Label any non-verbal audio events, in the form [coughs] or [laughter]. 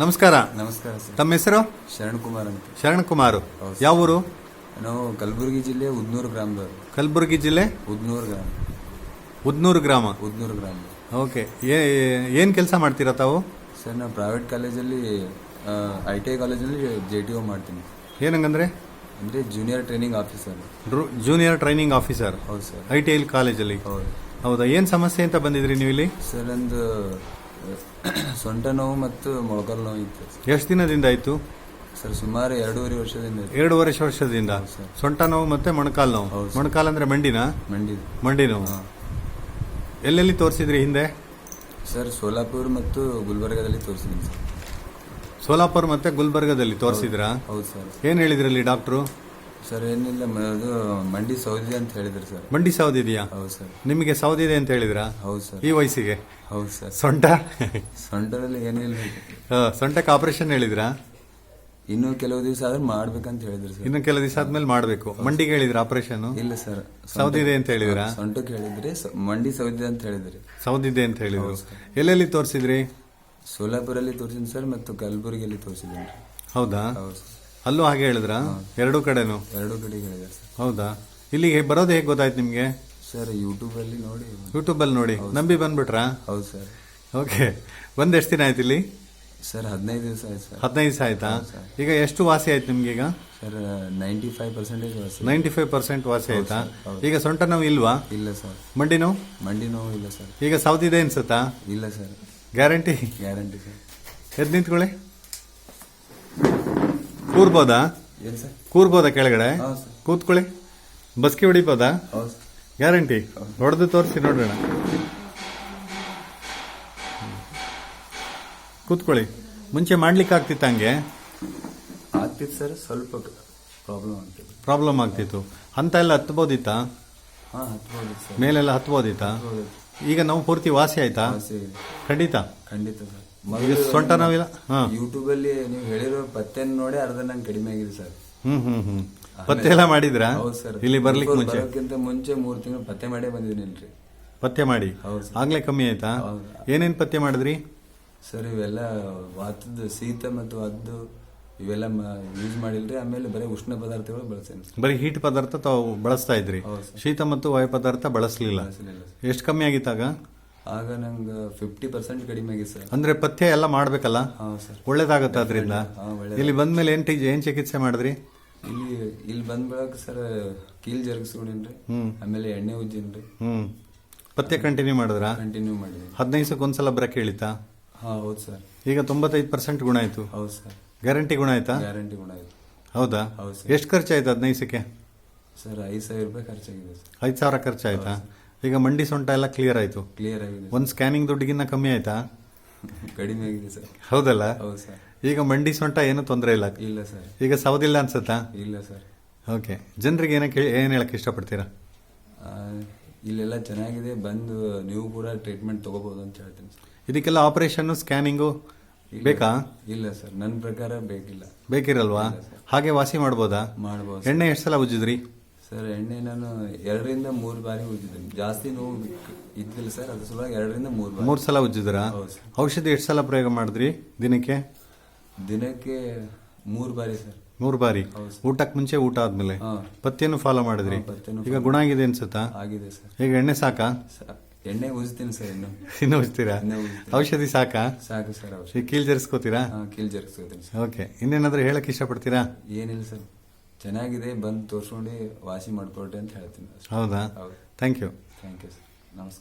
ನಮಸ್ಕಾರ. ನಮಸ್ಕಾರ ಸರ್. ತಮ್ಮ ಹೆಸರು? ಶರಣ್ ಕುಮಾರ್ ಅಂತ. ಶರಣ್ ಕುಮಾರ್ ಹೌದು. ಯಾವ ಊರು? ನಾವು ಕಲಬುರಗಿ ಜಿಲ್ಲೆ ಉದ್ನೂರು ಗ್ರಾಮದವರು. ಕಲಬುರಗಿ ಜಿಲ್ಲೆ? ಉದ್ನೂರು ಗ್ರಾಮ. ಉದ್ನೂರು ಗ್ರಾಮ. ಉದ್ನೂರು ಗ್ರಾಮ. ಓಕೆ. ಏನು ಕೆಲಸ ಮಾಡ್ತೀರಾ ತಾವು? ಸರ್ ನಾವು ಪ್ರೈವೇಟ್ ಕಾಲೇಜಲ್ಲಿ ಐ ಟಿ ಐ ಕಾಲೇಜಲ್ಲಿ ಜೆ ಟಿ ಒ ಮಾಡ್ತೀನಿ. ಏನಂಗಂದ್ರೆ? ಅಂದರೆ junior training officer junior training officer ಹೌದು ಸರ್. ಐ ಟಿ ಐ ಕಾಲೇಜಲ್ಲಿ ಹೌದು. ಹೌದಾ? ಏನು ಸಮಸ್ಯೆ ಅಂತ ಬಂದಿದ್ರಿ ನೀವು ಇಲ್ಲಿ ಸರ್ ಒಂದು [coughs] ಸೊಂಟ ನೋವು ಮತ್ತು ಮೊಳಕಾಲು ನೋವು ಇತ್ತು. ಸರ್. ಎಷ್ಟು ದಿನದಿಂದ ಆಯ್ತು? ಸರ್ ಸುಮಾರು ಎರಡೂವರೆ ವರ್ಷದಿಂದ ಇತ್ತು. ಎರಡೂವರೆ ವರ್ಷದಿಂದ? ಸರ್. ಸೊಂಟ ನೋವು ಮತ್ತೆ ಮೊಣಕಾಲು ನೋವು. ಹೌದು ಸರ್. ಮೊಣಕಾಲು ಅಂದ್ರೆ ಮಂಡಿನ? ಮಂಡಿ ಮಂಡಿ ನೋವು. ಎಲ್ಲೆಲ್ಲಿ ತೋರಿಸಿದ್ರಿ ಹಿಂದೆ? ಸರ್ ಸೋಲಾಪುರ್ ಮತ್ತು ಗುಲ್ಬರ್ಗಾದಲ್ಲಿ ತೋರಿಸಿದ್ದೀನಿ ಸರ್. ಸೋಲಾಪುರ್ ಮತ್ತೆ ಗುಲ್ಬರ್ಗದಲ್ಲಿ ತೋರಿಸಿದ್ರಾ? ಹೌದು ಸರ್. ಏನ್ ಹೇಳಿದ್ರಲ್ಲಿ ಡಾಕ್ಟ್ರು? ಸರ್ ಏನಿಲ್ಲ ಮ- ಅದು ಮಂಡಿ ಸೌದಿ ಅಂತ ಹೇಳಿದ್ರು ಸರ್. ಮಂಡಿ ಸೌದಿದೆಯಾ ಹೌದು ಸರ್. ನಿಮಗೆ ಸೌದಿದೆ ಅಂತ ಹೇಳಿದ್ರಾ? ಹೌದು ಸರ್. ಈ ವಯಸ್ಸಿಗೆ? ಹೌದು ಸರ್. ಸೊಂಟ? ಸೊಂಟದಲ್ಲಿ ಏನಿಲ್ಲ ಆ, ಸೊಂಟಕ್ಕೆ ಆಪರೇಷನ್ ಹೇಳಿದ್ರಾ? ಇನ್ನೂ ಕೆಲವು ದಿವಸ ಆದ್ರೆ ಮಾಡ್ಬೇಕಂತ ಹೇಳಿದ್ರು ಸರ್. ಇನ್ನು ಕೆಲವು ದಿವಸ ಆದ್ಮೇಲೆ ಮಾಡಬೇಕು. ಮಂಡಿಗೆ ಹೇಳಿದ್ರ ಆಪರೇಷನ್ ಇಲ್ಲ ಸರ್. ಸೌದಿದೆ ಅಂತ ಹೇಳಿದ್ರಾ? ಸೊಂಟಕ್ಕೆ ಹೇಳಿದ್ರಿ. ಸ- ಮಂಡಿ ಸೌದಿ ಅಂತ ಹೇಳಿದ್ರಿ. ಸೌದಿದೆ ಅಂತ ಹೇಳಿದ್ರು. ಎಲ್ಲೆಲ್ಲಿ ತೋರಿಸಿದ್ರಿ? ಸೋಲಾಪುರಲ್ಲಿ ತೋರಿಸಿದ್ದೀನಿ ಸರ್ ಮತ್ತು ಕಲಬುರಗಿಯಲ್ಲಿ ತೋರಿಸಿದ್ದೀನಿ. ಹೌದಾ? ಹೌದು ಸರ್. ಅಲ್ಲೂ ಹಾಗೆ ಹೇಳಿದ್ರ? ಎರಡೂ ಕಡೆನು? ಎರಡೂ ಕಡೆ ಹೇಳಿದ್ದಾರೆ ಸರ್. ಹೌದಾ? ಇಲ್ಲಿಗೆ ಬರೋದು ಹೇಗೆ ಗೊತ್ತಾಯ್ತು ನಿಮ್ಗೆ? ಸರ್ ಯೂಟ್ಯೂಬಲ್ಲಿ ನೋಡಿ. ಯೂಟ್ಯೂಬ್ ಅಲ್ಲಿ ನೋಡಿ ನಂಬಿ ಬಂದ್ಬಿಟ್ರಾ? ಹೌದು ಸರ್. ಓಕೆ. ಬಂದ್ ಎಷ್ಟು ದಿನ ಆಯ್ತು ಇಲ್ಲಿ? ಸರ್ ಹದಿನೈದು ದಿವಸ ಆಯ್ತು ಸರ್. ಹದಿನೈದು ದಿವಸ ಆಯ್ತಾ? ಈಗ ಎಷ್ಟು ವಾಸಿ ಆಯ್ತು ನಿಮ್ಗೆ ಈಗ? Sir ninety five percentage ninety five percent ವಾಸಿ ಆಯ್ತಾ? ಈಗ ಸೊಂಟ ನೋವು ಇಲ್ವಾ? ಇಲ್ಲ ಸರ್. ಮಂಡಿ ನೋವು? ಮಂಡಿ ನೋವು ಇಲ್ಲ ಸರ್. ಈಗ ಸೌದಿದೆ ಅನ್ಸುತ್ತಾ? ಇಲ್ಲ ಸರ್. ಗ್ಯಾರಂಟಿ? Guarantee sir. ಎದ್ ನಿಂತ್ಕೊಳ್ಳಿ. ಕೂರ್ಬೋದಾ? ಏನು ಸರ್. ಕೂರ್ಬೋದಾ ಕೆಳಗಡೆ? ಹೌದು ಸರ್. ಕೂತ್ಕೊಳ್ಳಿ. ಬಸ್ಕಿ ಹೊಡಿಬೋದಾ? ಹೌದು ಸರ್. ಗ್ಯಾರಂಟಿ. ಹೊಡೆದು ತೋರಿಸಿ ನೋಡೋಣ ಕೂತ್ಕೊಳ್ಳಿ. ಮುಂಚೆ ಮಾಡ್ಲಿಕ್ಕೆ ಆಗ್ತಿತ್ತ ಹಂಗೆ? ಆಗ್ತಿತ್ತು ಸರ್ ಸ್ವಲ್ಪ ಪ್ರಾಬ್ಲಮ್ ಆಗ್ತಿತ್ತು. ಪ್ರಾಬ್ಲಮ್ ಆಗ್ತಿತ್ತು. ಅಂತ ಎಲ್ಲ ಹತ್ಬೋದಿತ್ತಾ? ಹಾಂ ಹತ್ಬೋದು ಸರ್. ಮೇಲೆಲ್ಲ ಹತ್ಬೋದಿತ್ತಾ? ಈಗ ನಾವು ಪೂರ್ತಿ ವಾಸಿ ಆಯ್ತಾ. ಖಂಡಿತ. ಖಂಡಿತ ಸರ್. ಈಗ ಸೊಂಟ ನೋವಿಲ್ಲ. ಹಾ. ಯೂಟ್ಯೂಬ್ ಅಲ್ಲಿ ನೀವು ಹೇಳಿರೋ ಪತ್ತೆನ ನೋಡಿ ಅರ್ಧ ನಂಗೆ ಕಡಿಮೆ ಆಗಿದೆ ಸರ್. ಹ್ಮ್ ಹ್ಮ್ ಹ್ಮ್. ಪತ್ತೆ ಎಲ್ಲ ಮಾಡಿದ್ರಾ? ಹೌದು ಸರ್. ಇಲ್ಲಿ ಬರ್ಲಿಕ್ಕೆ ಮುಂಚೆ? ಬರೋಕ್ಕಿಂತ ಮುಂಚೆ ಮೂರು ತಿಂಗಳು ಪತ್ತೆ ಮಾಡೇ ಬಂದಿದ್ದೀನಿಲ್ರಿ. ಪತ್ತೆ ಮಾಡಿ? ಹೌದು ಆಗ್ಲೇ ಕಮ್ಮಿ ಆಯ್ತಾ. ಏನೇನ್ ಪತ್ತೆ ಮಾಡಿದ್ರಿ? ಸರ್ ಇವೆಲ್ಲ ವಾತದ ಶೀತ ಮತ್ತು ಅದ್ದು ಇವೆಲ್ಲ ಯೂಸ್ ಮಾಡಿಲ್ರಿ. ಆಮೇಲೆ ಬರೀ ಉಷ್ಣ ಪದಾರ್ಥಗಳು ಬಳಸ್ತೇನೆ ಬರೀ ಹೀಟ್ ಪದಾರ್ಥ ತಾವು ಬಳಸ್ತಾ ಇದ್ರಿ? ಶೀತ ಮತ್ತು ವಾಯು ಪದಾರ್ಥ ಬಳಸಲಿಲ್ಲ. ಬಳಸಲಿಲ್ಲ ಸರ್. ಎಷ್ಟು ಕಮ್ಮಿ ಆಗಿತ್ತಾಗ? ಆಗ ನಂಗೆ ಫಿಫ್ಟಿ ಪರ್ಸೆಂಟ್ ಕಡಿಮೆ ಆಗಿದೆ ಸರ್. ಅಂದ್ರೆ ಪಥ್ಯ ಎಲ್ಲ ಮಾಡ್ಬೇಕಲ್ಲ? ಹಾಂ ಸರ್. ಒಳ್ಳೇದಾಗತ್ತೆ ಅದರಿಂದ ಹಾಂ ಒಳ್ಳೆ ಇಲ್ಲಿ ಬಂದ್ಮೇಲೆ ಏನ್ ಟಿ- ಏನ್ ಚಿಕಿತ್ಸೆ ಮಾಡಿದ್ರಿ? ಇಲ್ಲಿ ಇಲ್ಲಿ ಬಂದ್ ಬಳಕ ಸರ್ ಕೀಲ್ ಜರುಗಿಸ್ಕೊಂಡಿನ್ರಿ. ಆಮೇಲೆ ಎಣ್ಣೆ ಉಜ್ಜಿನ್ರಿ. ಹ್ಮ್. ಪಥ್ಯ ಕಂಟಿನ್ಯೂ ಮಾಡಿದ್ರಾ? ಕಂಟಿನ್ಯೂ ಮಾಡಿದ್ರಿ ಹದಿನೈದು ದಿವಸಕ್ಕೊಂದ್ಸಲ ಬ್ರೇಕ್ ಹೇಳಿತಾ ಹಾ ಹೌದು ಸರ್. ಈಗ ತೊಂಬತ್ತೈದು ಪರ್ಸೆಂಟ್ ಗುಣ ಆಯ್ತು. ಹೌದು ಸರ್. ಗ್ಯಾರಂಟಿ ಗುಣ ಆಯ್ತಾ? ಗ್ಯಾರಂಟಿ ಗುಣ ಆಯ್ತು. ಹೌದಾ? ಹೌದು ಸರ್. ಎಷ್ಟು ಖರ್ಚಾಯ್ತು ಹದಿನೈದು ದಿವಸಕ್ಕೆ ಸರ್ ಐದು ಸಾವಿರ ರೂಪಾಯಿ ಖರ್ಚಾಗಿದೆ ಸರ್. ಐದು ಸಾವಿರ ಖರ್ಚಾಯ್ತಾ? ಈಗ ಮಂಡಿ ಸೊಂಟ ಎಲ್ಲ ಕ್ಲಿಯರ್ ಆಯ್ತು. ಕ್ಲಿಯರ್ ಆಗಿದೆ ಒಂದ್ ಸ್ಕ್ಯಾನಿಂಗ್ ದುಡ್ಡಿಗಿನ್ನ ಕಮ್ಮಿ ಆಯ್ತಾ? ಕಡಿಮೆ ಆಗಿದೆ ಸರ್ ಹೌದಲ್ಲ? ಹೌದು ಸರ್ ಈಗ ಮಂಡಿ ಸೊಂಟ ಏನು ತೊಂದರೆ ಇಲ್ಲ? ಇಲ್ಲ ಸರ್ ಈಗ ಸವದಿಲ್ಲ ಅನ್ಸುತ್ತಾ? ಇಲ್ಲ ಸರ್ ಓಕೆ. ಜನರಿಗೆ ಏನ ಕೇಳಿ ಹೇಳಕ್ಕೆ ಹೇಳಕ್ ಇಷ್ಟಪಡ್ತೀರಾ? ಆ, ಇಲ್ಲೆಲ್ಲ ಚೆನ್ನಾಗಿದೆ. ಬಂದು ನೀವು ಕೂಡ ಟ್ರೀಟ್ಮೆಂಟ್ ತಗೋಬಹುದು ಅಂತ ಹೇಳ್ತೀನಿ ಸರ್ ಇದಕ್ಕೆಲ್ಲ ಆಪರೇಷನ್ ಸ್ಕ್ಯಾನಿಂಗು ಇಲ್ಲ. ಬೇಕಾ? ಇಲ್ಲ ಸರ್ ನನ್ನ ಪ್ರಕಾರ ಬೇಕಿಲ್ಲ. ಬೇಕಿರಲ್ವಾ? ಹಾಗೆ ವಾಸಿ ಮಾಡ್ಬೋದಾ? ಮಾಡ್ಬೋದು ಎಣ್ಣೆ ಎಷ್ಟು ಸಲ ಉಜ್ಜಿದ್ರಿ? ಸರ್ ಎಣ್ಣೆ ನಾನು ಎರಡರಿಂದ ಮೂರು ಬಾರಿ ಉಜ್ಜಿದ್ದೀನಿ. ಜಾಸ್ತಿ ನೋವು ಇದ್ದಿಲ್ಲ ಸರ್ ಅದ್ರ ಸಲುವಾಗಿ ಎರಡರಿಂದ ಮೂರು ಬಾರಿ. ಮೂರು ಸಲ ಉಜ್ಜಿದ್ರಾ ಹೌದು ಸರ್. ಔಷಧಿ ಎಷ್ಟು ಸಲ ಪ್ರಯೋಗ ಮಾಡಿದ್ರಿ ದಿನಕ್ಕೆ? ದಿನಕ್ಕೆ ಮೂರು ಬಾರಿ ಸರ್. ಮೂರು ಬಾರಿ? ಊಟಕ್ಕೆ ಮುಂಚೆ ಊಟ ಆದ್ಮೇಲೆ? ಹಾ. ಪಥ್ಯನು ಫಾಲೋ ಮಾಡಿದ್ರಿ? ಹಾ, ಪಥ್ಯನೂ ಈಗ ಗುಣ ಆಗಿದೆ ಅನ್ಸುತ್ತಾ? ಆಗಿದೆ ಸರ್. ಈಗ ಎಣ್ಣೆ ಸಾಕಾ? ಸ- ಎಣ್ಣೆ ಉಜ್ತೀನಿ ಸರ್ ಇನ್ನು. ಇನ್ನು ಉಜ್ತೀರಾ? ಉಜ್ತೀನಿ. ಔಷಧಿ ಸಾಕಾ? ಸಾಕು ಸರ್ ಔಷಧಿ. ಈಗ ಕೀಲ್ ಜರ್ಸ್ಕೋತೀರಾ? ಕೀಲ್ ಜರುಗಿಸ್ಕೋತೀನಿ ಸರ್. ಓಕೆ. ಇನ್ನೇನಾದ್ರೂ ಹೇಳಕ್ ಇಷ್ಟಪಡ್ತೀರಾ? ಏನಿಲ್ಲ ಸರ್. ಚೆನ್ನಾಗಿದೆ ಬಂದು ತೋರಿಸ್ಕೊಂಡು ವಾಸಿ ಮಾಡಿಕೊಡ್ರಿ ಅಂತ ಹೇಳ್ತೀನಿ. ಹೌದಾ? ಹೌದು. Thank you thank you sir ನಮಸ್ಕಾರ.